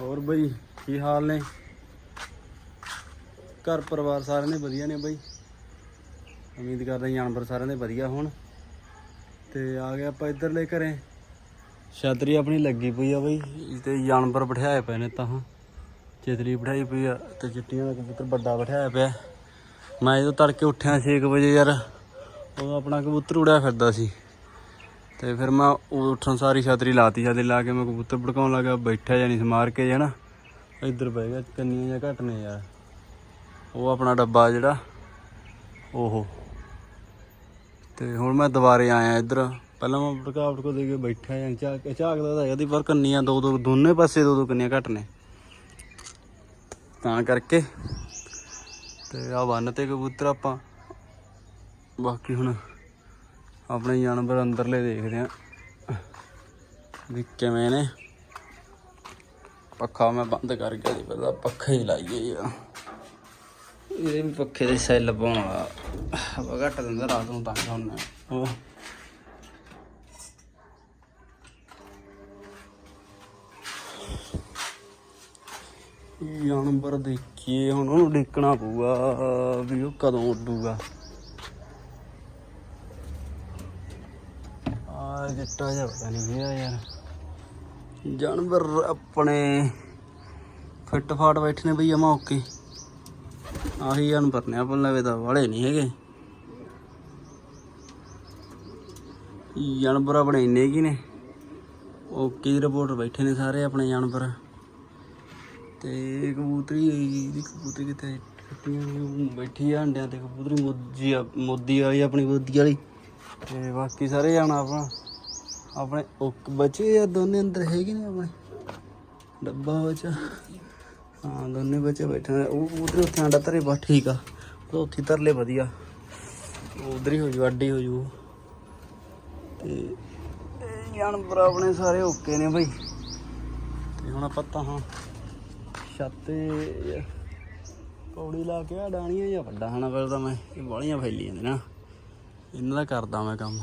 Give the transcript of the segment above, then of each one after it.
ਹੋਰ ਬਈ, ਕੀ ਹਾਲ ਨੇ? ਘਰ ਪਰਿਵਾਰ ਸਾਰਿਆਂ ਦੇ ਵਧੀਆ ਨੇ ਬਈ। ਉਮੀਦ ਕਰਦੇ ਜਾਨਵਰ ਸਾਰਿਆਂ ਦੇ ਵਧੀਆ ਹੋਣ। ਤੇ ਆ ਗਏ ਆਪਾਂ ਇੱਧਰਲੇ ਘਰੇ। ਛਤਰੀ ਆਪਣੀ ਲੱਗੀ ਪਈ ਆ ਬਈ, ਤੇ ਜਾਨਵਰ ਬਿਠਾਏ ਪਏ ਨੇ ਤਾਂ। ਚਿਤਰੀ ਬਿਠਾਈ ਪਈ ਆ ਤੇ ਚਿੱਟੀਆਂ ਦਾ ਕਬੂਤਰ ਵੱਡਾ ਬਿਠਾਇਆ ਪਿਆ। ਮੈਂ ਜਦੋਂ ਤੜਕੇ ਉੱਠਿਆ 6 ਵਜੇ ਯਾਰ, ਉਦੋਂ ਆਪਣਾ ਕਬੂਤਰ ਉੜਿਆ ਫਿਰਦਾ ਸੀ। ਤੇ ਫਿਰ ਮੈਂ ਉਹ ਉੱਠਣ ਸਾਰੀ ਛਤਰੀ ਲਾਤੀ, ਛਤਰੀ ਲਾ ਕੇ ਮੈਂ ਕਬੂਤਰ ਭੜਕਾਉਣ ਲੱਗਾ, ਬੈਠਾ ਜਾਨੀ ਸਮਾਰ ਕੇ ਜਣਾ ਇੱਧਰ ਬਹਿ ਗਿਆ, ਕੰਨੀਆਂ ਜਾਂ ਘੱਟ ਨੇ ਯਾਰ। ਉਹ ਆਪਣਾ ਡੱਬਾ ਜਿਹੜਾ, ਉਹ। ਤੇ ਹੁਣ ਮੈਂ ਦੁਬਾਰੇ ਆਇਆ ਇੱਧਰ। ਪਹਿਲਾਂ ਮੈਂ ਭੜਕਾ ਭੜਕੋ ਦੇ ਕੇ ਬੈਠਾ ਜਾਂ ਝਾਕ ਝਾਕਦਾ ਤਾਂ ਹੈਗਾ ਇਹਦੀ ਪਰ ਕੰਨੀਆਂ ਦੋ ਦੋ, ਦੋਨੇ ਪਾਸੇ ਦੋ ਦੋ ਕੰਨੀਆਂ ਘੱਟ ਨੇ। ਤਾਂ ਕਰਕੇ ਤੇ ਆ ਬੰਨ ਤੇ ਕਬੂਤਰ ਆਪਾਂ। ਬਾਕੀ ਹੁਣ ਆਪਣੇ ਜਾਨਵਰ ਅੰਦਰਲੇ ਦੇਖਦੇ ਆ ਵੀ ਕਿਵੇਂ ਨੇ। ਪੱਖਾ ਮੈਂ ਬੰਦ ਕਰ ਗਿਆ ਸੀ ਪਹਿਲਾਂ ਪੱਖਾ ਹੀ ਲਾਈਏ ਯਾਰ ਇਹਦੇ ਵੀ ਪੱਖੇ ਦੇ ਸੈੱਲ ਪਾਉਣਾ ਹਵਾ ਘੱਟ ਦਿੰਦਾ ਰਾਤ ਨੂੰ ਤਾਂ ਹੁਣ ਉਹ ਜਾਨਵਰ ਦੇਖੀਏ, ਹੁਣ ਉਹਨੂੰ ਦੇਖਣਾ ਪਊਗਾ ਵੀ ਉਹ ਕਦੋਂ ਉੱਡੂਗਾ। ਆ ਜੱਟਾ ਜਿਹਾ ਪਤਾ ਨਹੀਂ ਗਿਆ ਯਾਰ। ਜਾਨਵਰ ਆਪਣੇ ਫਿੱਟ ਫਾਟ ਬੈਠੇ ਨੇ ਬਈ ਅਮਾ ਓਕੇ। ਆਹੀ ਜਾਨਵਰ ਨੇ ਆਪਾਂ ਲਵੇ ਤਾਂ ਵਾਲੇ ਨਹੀਂ ਹੈਗੇ। ਜਾਨਵਰ ਆਪਣੇ ਇੰਨੇ ਕੀ ਨੇ। ਓਕੇ ਦੀ ਰਿਪੋਰਟ ਬੈਠੇ ਨੇ ਸਾਰੇ ਆਪਣੇ ਜਾਨਵਰ। ਤੇ ਕਬੂਤਰੀ ਦੀ ਕਬੂਤਰੀ ਕਿੱਥੇ ਬੈਠੀ ਆ ਅੰਡਿਆਂ ਤੇ। ਕਬੂਤਰੀ ਮੋਦੀ ਮੋਦੀ ਵਾਲੀ ਆਪਣੀ ਮੋਦੀ ਵਾਲੀ। ਤੇ ਬਾਕੀ ਸਾਰੇ ਜਾਣਾ ਆਪਣਾ ਆਪਣੇ ਓਕ ਬਚੇ ਆ, ਦੋਨੇ ਅੰਦਰ ਹੈਗੇ ਨੇ ਆਪਣੇ। ਡੱਬਾ ਬੱਚਾ। ਹਾਂ, ਦੋਨੇ ਬੱਚੇ ਬੈਠੇ ਨੇ। ਉਹ ਕਬੂਤਰ ਉੱਥੇ ਆਂਡਾ ਧਰੇ, ਬਸ ਠੀਕ ਆ। ਉਹ ਉੱਥੇ ਧਰਲੇ ਵਧੀਆ। ਉਧਰ ਹੀ ਹੋ ਜੂ, ਅੱਡੀ ਹੋ ਜੂ। ਤੇ ਇਹ ਜਾਨਵਰ ਆਪਣੇ ਸਾਰੇ ਓਕੇ ਨੇ ਬਈ। ਤੇ ਹੁਣ ਆਪਾਂ ਤਾਂ ਹਾਂ, ਛੱਤੇ ਪੌੜੀ ਲਾ ਕੇ ਆ ਡਾਣੀਆਂ ਜਾਂ ਵੱਡਾ ਹਣਾ ਫਿਰ ਤਾਂ ਮੈਂ। ਇਹ ਬਾਲੀਆਂ ਫੈਲੀ ਜਾਂਦੇ ਨਾ। ਇਹਨਾਂ ਦਾ ਕਰਦਾ ਮੈਂ ਕੰਮ।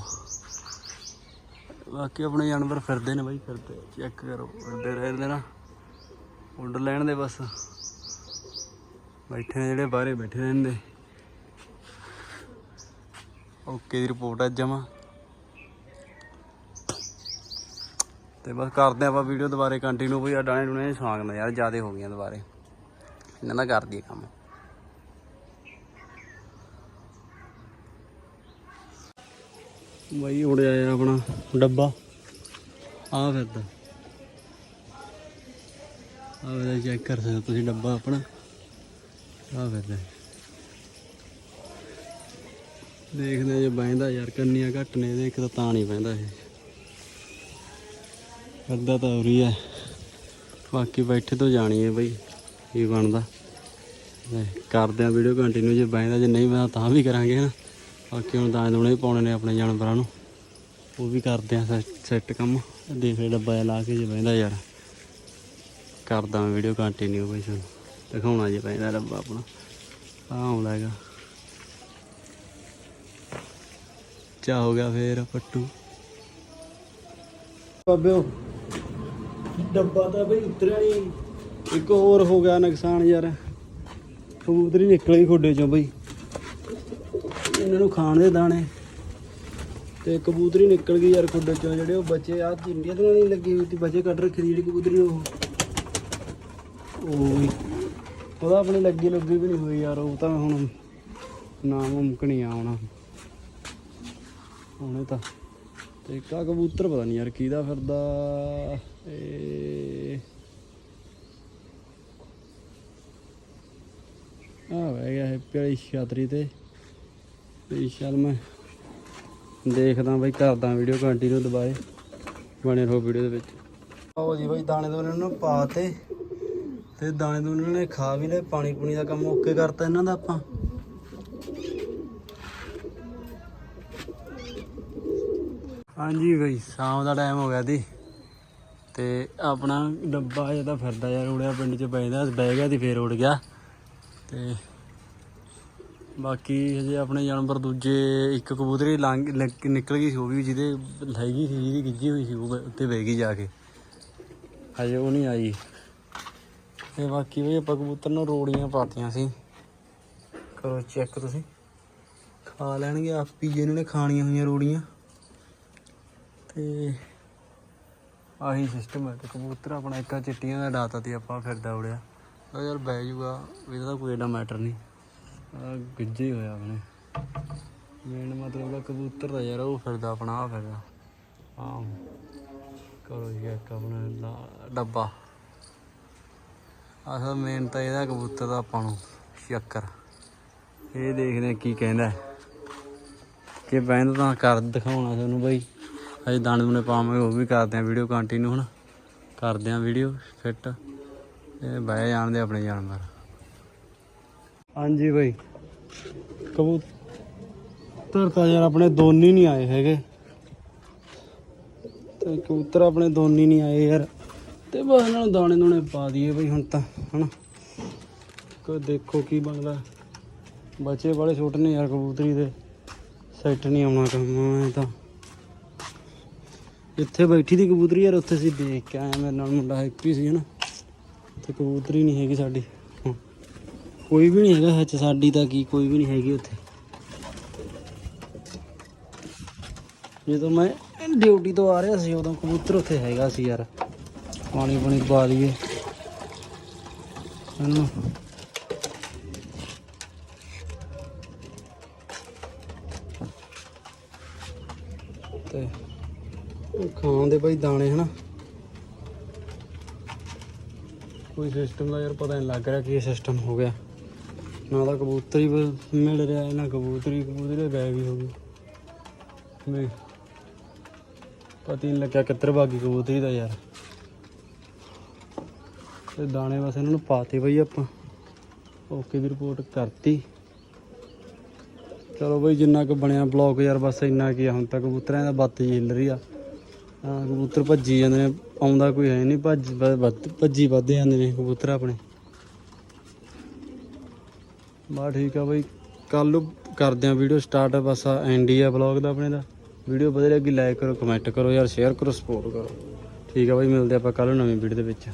ਬਾਕੀ ਆਪਣੇ ਜਾਨਵਰ ਫਿਰਦੇ ਨੇ ਬਾਈ, ਫਿਰਦੇ ਚੈੱਕ ਕਰੋ ਉੱਡਦੇ ਰਹਿੰਦੇ ਨਾ। ਉੱਡ ਲੈਣ ਦੇ ਬਸ। ਬੈਠੇ ਨੇ ਜਿਹੜੇ, ਬਾਹਰੇ ਬੈਠੇ ਰਹਿੰਦੇ। ਓਕੇ ਦੀ ਰਿਪੋਰਟ ਆ ਜਮਾ। ਤੇ ਬਸ ਕਰਦੇ ਆਪਾਂ ਵੀਡੀਓ ਦੁਬਾਰੇ ਕੰਟੀਨਿਊ ਬਈ ਆ ਡਾਣੇ ਡੂਣੇ ਸਾਂਗ ਯਾਰ, ਜਿਆਦੇ ਹੋ ਗਈਆਂ ਦੁਬਾਰੇ। ਇਹਨਾਂ ਦਾ ਕਰ ਦਈਏ ਕੰਮ। ਬਈ ਉੜ ਆਇਆ ਆਪਣਾ ਡੱਬਾ। ਆ ਫਿਰਦਾ ਆ ਵੇਲੇ ਚੈੱਕ ਕਰ ਸਕਦੇ ਤੁਸੀਂ ਡੱਬਾ ਆਪਣਾ। ਆ ਫਿਰਦਾ ਦੇਖਦੇ ਜੇ ਬੈਂਦਾ ਯਾਰ, ਕੰਨੀਆਂ ਘੱਟ ਨੇ ਇਹਦੇ, ਇੱਕ ਤਾਂ ਤਾਂ ਨਹੀਂ ਬੈਂਦਾ ਇਹ। ਅੱਧਾ ਤਾਂ ਉਰੀ ਹੈ ਬਾਕੀ ਬੈਠੇ ਤੋਂ ਜਾਣੀ ਹੈ ਬਈ, ਕੀ ਬਣਦਾ। ਤੇ ਕਰਦੇ ਆ ਵੀਡੀਓ ਕੰਟੀਨਿਊ ਜੇ ਬੈਂਦਾ ਜੇ ਨਹੀਂ ਬੈਂਦਾ ਤਾਂ ਵੀ ਕਰਾਂਗੇ ਨਾ ਬਾਕੀ ਹੁਣ ਦਾਣੇ ਦੂਣੇ ਪਾਉਣੇ ਨੇ ਆਪਣੇ ਜਾਨਵਰਾਂ ਨੂੰ। ਉਹ ਵੀ ਕਰਦੇ ਆ ਸੈੱਟ ਕੰਮ। ਦੇਖ ਲੈ ਡੱਬਾ ਜਿਹਾ ਲਾ ਕੇ ਜੇ ਬੈਂਦਾ ਯਾਰ। ਕਰਦਾ ਮੈਂ ਵੀਡੀਓ ਕੰਟੀਨਿਊ ਬਈ ਤੁਹਾਨੂੰ ਦਿਖਾਉਣਾ ਜੇ ਪੈਂਦਾ ਡੱਬਾ ਆਪਣਾ। ਆ ਆਉਂਦਾ ਹੈਗਾ। ਚਾ ਹੋ ਗਿਆ ਫੇਰ ਪੱਟੂ। ਬਾਬਿਓ, ਡੱਬਾ ਤਾਂ ਬਈ ਉਤਰਿਆ ਨਹੀਂ ਇੱਕ ਹੋਰ ਹੋ ਗਿਆ ਨੁਕਸਾਨ ਯਾਰ। ਕਬੂਤਰੀ ਨਿਕਲ ਗਈ ਖੋਡੇ ਚੋਂ ਬਈ। ਇਹਨਾਂ ਨੂੰ ਖਾਣ ਦੇ ਦਾਣੇ। ਤੇ ਕਬੂਤਰੀ ਨਿਕਲ ਗਈ ਯਾਰ ਖੁੱਡੇ ਚੋਂ, ਜਿਹੜੇ ਉਹ ਬੱਚੇ ਆ ਚਿੰਡੀਆਂ ਤੇ ਨਹੀਂ ਲੱਗੀ ਹੋਈ ਸੀ, ਬੱਚੇ ਕੱਢ ਰੱਖੀ ਸੀ, ਜਿਹੜੀ ਕਬੂਤਰੀ ਉਹ। ਉਹ ਵੀ, ਉਹਦਾ ਆਪਣੀ ਲੱਗੀ ਲੱਗੀ ਵੀ ਨਹੀਂ ਹੋਈ ਯਾਰ, ਉਹ ਤਾਂ ਹੁਣ ਨਾ ਮੁਮਕਣੀ ਆ ਹੁਣ। ਹੁਣੇ ਤਾਂ, ਤੇ ਕਾ ਕਬੂਤਰ ਪਤਾ ਨਹੀਂ ਯਾਰ ਕਿਹਦਾ ਫਿਰਦਾ ਏ ਆ ਵਹਿ ਗਿਆ ਹੈਪੀ ਵਾਲੀ ਛਤਰੀ ਤੇ। ਤੇ ਚੱਲ ਮੈਂ ਦੇਖਦਾ ਬਈ ਕਰਦਾ ਵੀਡੀਓ ਕੰਟੀਨਿਊ ਦੁਬਾਰੇ, ਬਣੇ ਰਹੋ ਵੀਡੀਓ ਦੇ ਵਿੱਚ। ਆਓ ਜੀ ਬਈ ਦਾਣੇ ਦੋਨੇ ਨੂੰ ਪਾਤੇ ਤੇ ਦਾਣੇ ਦੋਨੇ ਨੇ ਖਾ ਵੀ ਲਏ, ਪਾਣੀ ਪੂਣੀ ਦਾ ਕੰਮ ਓਕੇ ਕਰਤਾ ਇਹਨਾਂ ਦਾ ਆਪਾਂ। ਹਾਂਜੀ ਬਈ, ਸ਼ਾਮ ਦਾ ਟਾਈਮ ਹੋ ਗਿਆ ਦੀ ਤੇ ਆਪਣਾ ਡੱਬਾ ਜਿਹਦਾ ਫਿਰਦਾ ਯਾਰ, ਉੜਿਆ ਪਿੰਡ ਚ ਬੈਦਾ ਬਹਿ ਗਿਆ ਤੇ ਫੇਰ ਉੜ ਗਿਆ। ਤੇ ਬਾਕੀ ਹਜੇ ਆਪਣੇ ਜਾਨਵਰ ਦੂਜੇ ਇੱਕ ਕਬੂਤਰੀ ਲੰਘ ਲੱਗ- ਨਿਕਲ ਗਈ ਸੀ, ਉਹ ਵੀ ਜਿਹਦੇ ਹੈਗੀ ਸੀ, ਜਿਹਦੀ ਗਿੱਜੀ ਹੋਈ ਸੀ, ਉਹ ਉੱਤੇ ਬਹਿ ਗਈ ਜਾ ਕੇ। ਹਜੇ ਉਹ ਨਹੀਂ ਆਈ। ਤੇ ਬਾਕੀ ਵੀ ਆਪਾਂ ਕਬੂਤਰ ਨੂੰ ਰੋੜੀਆਂ ਪਾਤੀਆਂ ਸੀ। ਕਰੋ ਚੈੱਕ ਤੁਸੀਂ। ਖਾ ਲੈਣਗੇ ਆਪੀ ਇਹਨਾਂ ਨੇ ਖਾਣੀਆਂ ਹੋਈਆਂ ਰੋੜੀਆਂ। ਤੇ ਆਹੀ ਸਿਸਟਮ ਹੈ ਤੇ ਕਬੂਤਰ ਆਪਣਾ ਇੱਕਾ ਚਿੱਟੀਆਂ ਦਾ ਡਾਤਾ ਤੇ ਆਪਾਂ ਫਿਰਦਾ ਉੜਿਆ। ਉਹ ਯਾਰ ਬਹਿ ਜੂਗਾ, ਇਹਦਾ ਤਾਂ ਕੋਈ ਐਡਾ ਮੈਟਰ ਨਹੀਂ। ਆ ਗਿੱਜੇ ਹੀ ਹੋਇਆ ਆਪਣੇ। ਮੇਨ ਮਤਲਬ ਦਾ ਕਬੂਤਰ ਦਾ ਯਾਰ, ਉਹ ਫਿਰਦਾ ਆਪਣਾ ਆ ਫਿਰਦਾ। ਹਾਂ ਕਰੋ ਜੀ ਇੱਕ ਆਪਣਾ ਡੱਬਾ। ਅਸਲ ਮੇਨ ਤਾਂ ਇਹਦਾ ਕਬੂਤਰ ਦਾ ਆਪਾਂ ਨੂੰ, ਸ਼ੱਕਰ। ਇਹ ਦੇਖਦੇ ਹਾਂ ਕੀ ਕਹਿੰਦਾ ਕਿ ਬੈਂਦ ਤਾਂ ਕਰ ਦਿਖਾਉਣਾ ਤੁਹਾਨੂੰ ਬਾਈ। ਅਜੇ ਦਾਣੇ ਦੂਣੇ ਪਾਵਾਂਗੇ, ਉਹ ਵੀ ਕਰਦੇ ਆ ਵੀਡੀਓ ਕੰਟੀਨਿਊ ਹੁਣ। ਕਰਦੇ ਆ ਵੀਡੀਓ ਫਿੱਟ ਇਹ ਬਹਿ ਜਾਣਦੇ ਆਪਣੇ ਜਾਨਵਰ। ਹਾਂਜੀ ਬਾਈ। ਕਬੂਤਰ ਤਾਂ ਯਾਰ ਆਪਣੇ ਦੋਨੇ ਨਹੀਂ ਆਏ ਹੈਗੇ। ਤੇ ਕਬੂਤਰ ਆਪਣੇ ਦੋਨੇ ਨਹੀਂ ਆਏ ਯਾਰ। ਤੇ ਬਸ ਇਹਨਾਂ ਨੂੰ ਦਾਣੇ ਦੂਣੇ ਪਾ ਦਈਏ ਬਈ ਹੁਣ ਤਾਂ, ਹਨਾ। ਕੋ ਦੇਖੋ ਕੀ ਬਣਦਾ। ਬੱਚੇ ਵਾਲੇ ਛੋਟੇ ਨੇ ਯਾਰ ਕਬੂਤਰੀ ਦੇ। ਸੈੱਟ ਨਹੀਂ ਆਉਣਾ ਕੰਮ ਤਾਂ। ਇੱਥੇ ਬੈਠੀ ਦੀ ਕਬੂਤਰੀ ਯਾਰ, ਉੱਥੇ ਸੀ ਦੇਖ ਕੇ ਆਇਆ ਮੇਰੇ ਨਾਲ ਮੁੰਡਾ ਹੈਪੀ ਸੀ, ਹਨਾ। ਤੇ ਕਬੂਤਰੀ ਨਹੀਂ ਹੈਗੀ ਸਾਡੀ। ਕੋਈ ਵੀ ਨਹੀਂ ਹੈਗਾ ਵਿੱਚ ਸਾਡੀ ਤਾਂ ਕੀ, ਕੋਈ ਵੀ ਨਹੀਂ ਹੈਗੀ ਉੱਥੇ। ਜਦੋਂ ਮੈਂ ਡਿਊਟੀ ਤੋਂ ਆ ਰਿਹਾ ਸੀ, ਉਦੋਂ ਕਬੂਤਰ ਉੱਥੇ ਹੈਗਾ ਸੀ ਯਾਰ। ਪਾਣੀ ਪਾਣੀ ਪਾ ਲਈਏ ਇਹਨੂੰ ਤੇ ਖਾਣ ਦੇ ਭਾਈ ਦਾਣੇ, ਹਨਾ? ਕੋਈ ਸਿਸਟਮ ਦਾ ਯਾਰ ਪਤਾ ਨਹੀਂ ਲੱਗ ਰਿਹਾ ਕੀ ਸਿਸਟਮ ਹੋ ਗਿਆ। ਨਾ ਤਾਂ ਕਬੂਤਰੀ ਬ- ਮਿਲ ਰਿਹਾ ਨਾ ਕਬੂਤਰੀ ਕਬੂਤਰੀ ਗਾਇਬ ਹੀ ਹੋ ਗਏ। ਵੀ ਪਤਾ ਨਹੀਂ ਲੱਗਿਆ ਕਿੱਧਰ ਭਾਗੀ ਕਬੂਤਰੀ ਦਾ ਯਾਰ। ਤੇ ਦਾਣੇ ਬਸ ਇਹਨਾਂ ਨੂੰ ਪਾਤੇ ਬਈ ਆਪਾਂ। ਓਕੇ ਦੀ ਰਿਪੋਰਟ ਕਰਤੀ। ਚਲੋ ਬਈ ਜਿੰਨਾ ਕੁ ਬਣਿਆ ਬਲੌਗ ਯਾਰ ਬਸ ਇੰਨਾ ਕੀ ਹੁਣ ਤੱਕ ਕਬੂਤਰਾਂ ਦਾ ਬੱਤ ਹਿੱਲ ਰਹੀ ਆ ਕਬੂਤਰ ਭੱਜੀ ਜਾਂਦੇ ਨੇ, ਆਉਂਦਾ ਕੋਈ ਹੈ ਨਹੀਂ, ਭੱਜ ਵੱਧ- ਭੱਜੀ ਵੱਧਦੇ ਜਾਂਦੇ ਨੇ ਕਬੂਤਰ ਆਪਣੇ। ਬਾ ਠੀਕ ਆ ਬਾਈ। ਕੱਲ ਨੂੰ ਕਰਦੇ ਆ ਵੀਡੀਓ ਸਟਾਰਟ ਬਸ ਆ ਐਂਡ ਹੀ ਆ ਬਲੌਗ ਦਾ ਆਪਣੇ ਦਾ। ਵੀਡੀਓ ਵਧੀਆ ਲੱਗੀ ਲਾਈਕ ਕਰੋ ਕਮੈਂਟ ਕਰੋ ਯਾਰ ਸ਼ੇਅਰ ਕਰੋ ਸਪੋਰਟ ਕਰੋ। ਠੀਕ ਆ ਬਾਈ, ਮਿਲਦੇ ਆਪਾਂ ਕੱਲ ਨੂੰ ਨਵੀਂ ਵੀਡੀਓ ਦੇ ਵਿੱਚ।